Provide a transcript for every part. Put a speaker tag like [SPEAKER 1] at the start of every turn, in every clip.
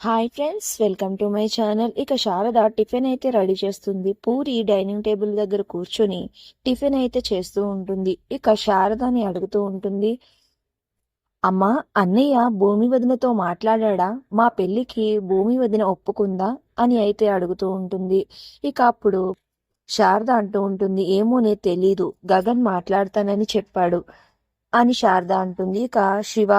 [SPEAKER 1] Hi friends welcome to my channel ఇక Sharada tiffin అయితే ready చేస్తుంది. పూరి డైనింగ్ టేబుల్ దగ్గర కూర్చొని టిఫిన్ అయితే చేస్తూ ఉంటుంది. ఇక శారదని అడుగుతూ ఉంటుంది. అమ్మా అన్నయ్య భూమి వదినతో మాట్లాడా మా పెళ్ళికి భూమి వదిన ఒప్పుకుందా? అని అయితే అడుగుతూ ఉంటుంది. ఇక అప్పుడు శారద అంటూ ఉంటుంది ఏమోనే తెలీదు గగన్ మాట్లాడతానని చెప్పాడు అని శారద అంటుంది. ఇక శివ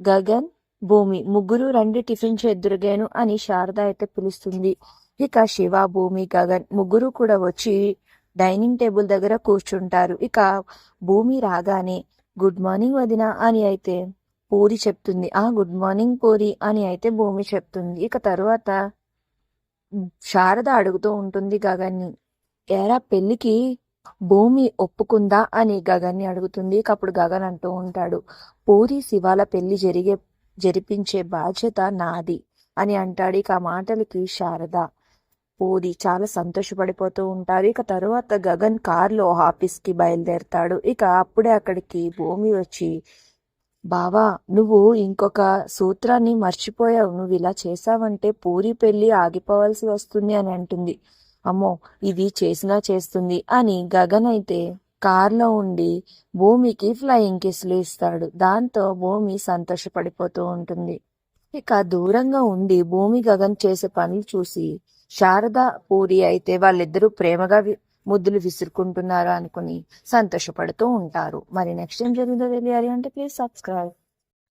[SPEAKER 1] గగన్ భూమి. ముగ్గురు రండి టిఫిన్ చేద్దురుగాను అని శారద అయితే పిలుస్తుంది. ఇక శివ భూమి గగన్ ముగ్గురు కూడా వచ్చి డైనింగ్ టేబుల్ దగ్గర కూర్చుంటారు. ఇక భూమి రాగానే గుడ్ మార్నింగ్ వదిన అని అయితే పూరి చెప్తుంది. ఆ గుడ్ మార్నింగ్ పూరి అని అయితే భూమి చెప్తుంది. ఇక తరువాత శారద అడుగుతూ ఉంటుంది గగన్ని. ఏరా పెళ్ళికి భూమి ఒప్పుకుందా అని గగన్ని అడుగుతుంది. ఇక అప్పుడు గగన్ అంటూ ఉంటాడు పూరి శివాల పెళ్ళి జరిగే జరిపించే బాధ్యత నాది అని అంటాడు. ఇక ఆ మాటలకి శారద పూరి చాలా సంతోషపడిపోతూ ఉంటారు. ఇక తరువాత గగన్ కార్లో ఆఫీస్కి బయలుదేరతాడు. ఇక అప్పుడే అక్కడికి భూమి వచ్చి బావా నువ్వు ఇంకొక సూత్రాన్ని మర్చిపోయావు. నువ్వు ఇలా చేసావంటే పూరి పెళ్ళి ఆగిపోవాల్సి వస్తుంది అని అంటుంది. అమ్మో ఇది చేసినా చేస్తుంది అని గగన్ అయితే కార్లో ఉండి భూమికి ఫ్లయింగ్ కిస్లు ఇస్తాడు. దాంతో భూమి సంతోషపడిపోతూ ఉంటుంది. ఇక దూరంగా ఉండి భూమి గగన్ చేసే పనులు చూసి శారద పూరి అయితే వాళ్ళిద్దరూ ప్రేమగా ముద్దులు విసురుకుంటున్నారు అనుకుని సంతోషపడుతూ ఉంటారు. మరి నెక్స్ట్ ఏం జరిగిందో తెలియాలి అంటే ప్లీజ్ సబ్స్క్రైబ్